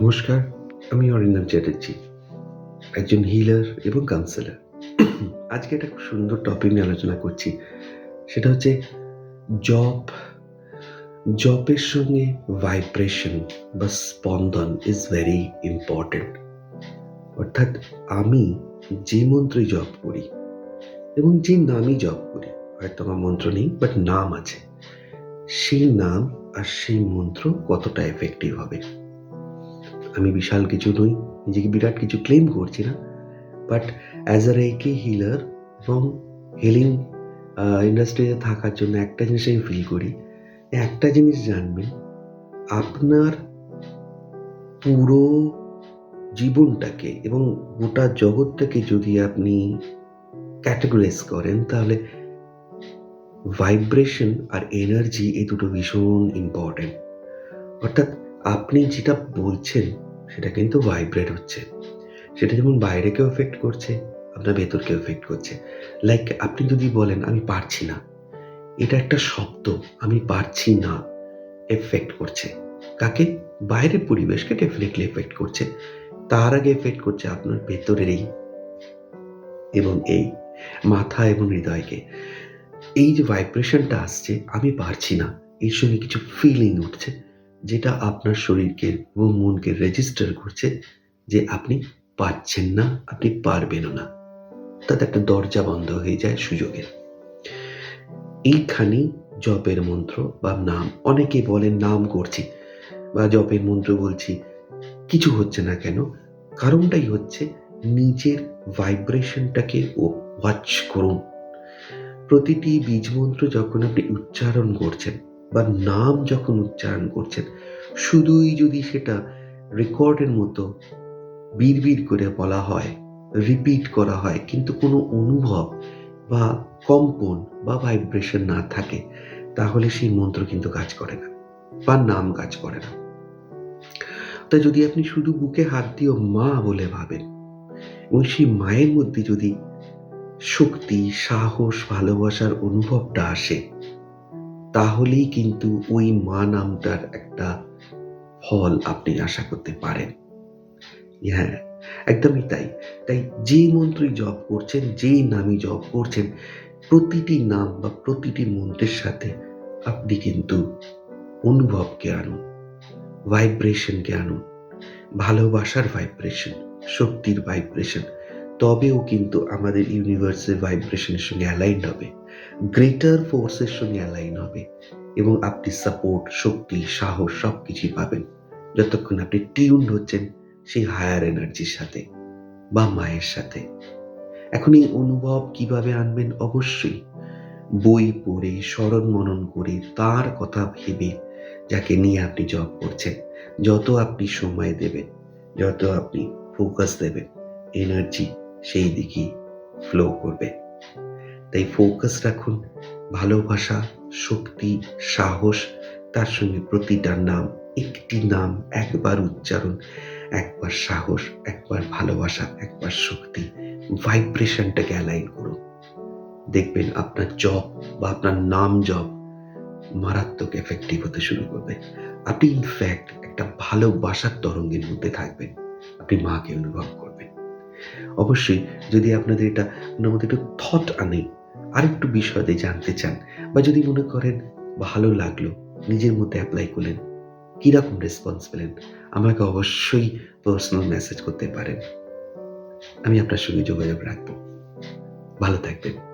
নমস্কার, আমি অরিন্দম চ্যাটার্জি, একজন হিলার এবং কাউন্সেলার আজকে একটা খুব সুন্দর টপিক নিয়ে আলোচনা করছি, সেটা হচ্ছে জব জবের সঙ্গে ভাইব্রেশন বা স্পন্দন ইজ ভেরি ইম্পর্ট্যান্ট অর্থাৎ আমি যে মন্ত্রে জব করি এবং যে নামই জব করি, হয়তো আমার মন্ত্র নেই বাট নাম আছে। সেই নাম আর সেই মন্ত্র কতটা এফেক্টিভ হবে? আমি বিশাল কিছু নই, নিজেকে বিরাট কিছু ক্লেম করছি না। But as a reiki healer এবং হিলিং ইন্ডাস্ট্রিতে থাকার জন্য একটা জিনিস আমি ফিল করি, একটা জিনিস জানবেন, আপনার পুরো জীবনটাকে এবং গোটা জগৎটাকে যদি আপনি ক্যাটাগরাইজ করেন, তাহলে ভাইব্রেশন আর এনার্জি এই দুটো ভীষণ ইম্পর্টেন্ট অর্থাৎ আপনি যেটা বলছেন সেটা কিন্তু ভাইব্রেট হচ্ছে। সেটা যেমন বাইরেকেও এফেক্ট করছে, আপনার ভেতরকেও এফেক্ট করছে। লাইক আপনি যদি বলেন, আমি পারছি না। এটা একটা শব্দ, আমি পারছি না। এফেক্ট করছে। কাকে? বাইরের পরিবেশকে ডেফিনেটলি এফেক্ট করছে। তার আগে এফেক্ট করছে আপনার ভেতরের এই এবং এই মাথা এবং হৃদয়কে। এই যে ভাইব্রেশনটা আসছে, আমি পারছি না। এর সঙ্গে কিছু ফিলিং উঠছে। যেটা আপনার শরীরকে এবং মনকে রেজিস্টার করছে যে আপনি পাচ্ছেন না, আপনি পারবেনও না। তাতে একটা দরজা বন্ধ হয়ে যায় সুযোগের। এইখানেই জপের মন্ত্র বা নাম, অনেকে বলেন নাম করছি বা জপের মন্ত্র বলছি, কিছু হচ্ছে না কেন? কারণটাই হচ্ছে নিজের ভাইব্রেশনটাকে ও ওয়াচ করুন। প্রতিটি বীজ মন্ত্র যখন আপনি উচ্চারণ করছেন বা নাম যখন উচ্চারণ করছেন, শুধুই যদি সেটা রেকর্ডের মতো বিড় করে বলা হয় রিপিট করা হয়, কিন্তু কোনো অনুভব বা কম্পন বা ভাইব্রেশন না থাকে, তাহলে সেই মন্ত্র কিন্তু কাজ করে না বা নাম কাজ করে না। তাই যদি আপনি শুধু বুকে হাত দিয়ে মা বলে ভাবেন, এবং সেই মায়ের মধ্যে যদি শক্তি, সাহস, ভালোবাসার অনুভবটা আসে তাহলেই কিন্তু ওই মা নামটার একটা ফল আপনি আশা করতে পারেন। হ্যাঁ একদমই তাই। তাই যে মন্ত্রই জপ করছেন, যেই নামই জপ করছেন, প্রতিটি নাম বা প্রতিটি মন্ত্রের সাথে আপনি কিন্তু অনুভবকে আনুন, ভাইব্রেশনকে আনুন, ভালোবাসার ভাইব্রেশন, শক্তির ভাইব্রেশন, তবেও কিন্তু আমাদের ইউনিভার্সের ভাইব্রেশনের সঙ্গে অ্যালাইন হবে। গ্রেটার ফোর্সের সঙ্গে অ্যালাইন হবে এবং আপনি সাপোর্ট শক্তি, সাহস সব কিছুই পাবেন। যতক্ষণ আপনি টিউন হচ্ছেন সেই হায়ার এনার্জির সাথে বা মায়ের সাথে। এখন এই অনুভব কীভাবে আনবেন? অবশ্যই বই পড়ে, স্মরণ মনন করে, তার কথা ভেবে, যাকে নিয়ে আপনি জব করছেন, যত আপনি সময় দেবেন, যত আপনি ফোকাস দেবেন এনার্জি সেই দিকেই ফ্লো করবে। তাই ফোকাস রাখুন। ভালোবাসা, শক্তি, সাহস, তার সঙ্গে প্রতিটা নাম, একটি নাম একবার উচ্চারণ। একবার সাহস, একবার ভালোবাসা, একবার শক্তি ভাইব্রেশনটাকে অ্যালাইন করুন। দেখবেন আপনার জব বা আপনার নাম জব মারাত্মক এফেক্টিভ হতে শুরু করবে। আপনি ইনফ্যাক্ট একটা ভালোবাসার তরঙ্গের মধ্যে থাকবেন। আপনি মাকে অনুভব করবেন। অবশ্যই যদি আপনাদের এটা আপনার মধ্যে একটু থট আনে আরেকটু বিষয়ে জানতে চান বা যদি মনে করেন ভালো লাগল, নিজের মধ্যে অ্যাপ্লাই করলেন, কীরকম রেসপন্স পেলেন, আমাকে অবশ্যই পার্সোনাল মেসেজ করতে পারেন। আমি আপনার সঙ্গে যোগাযোগ রাখব। ভালো থাকবেন।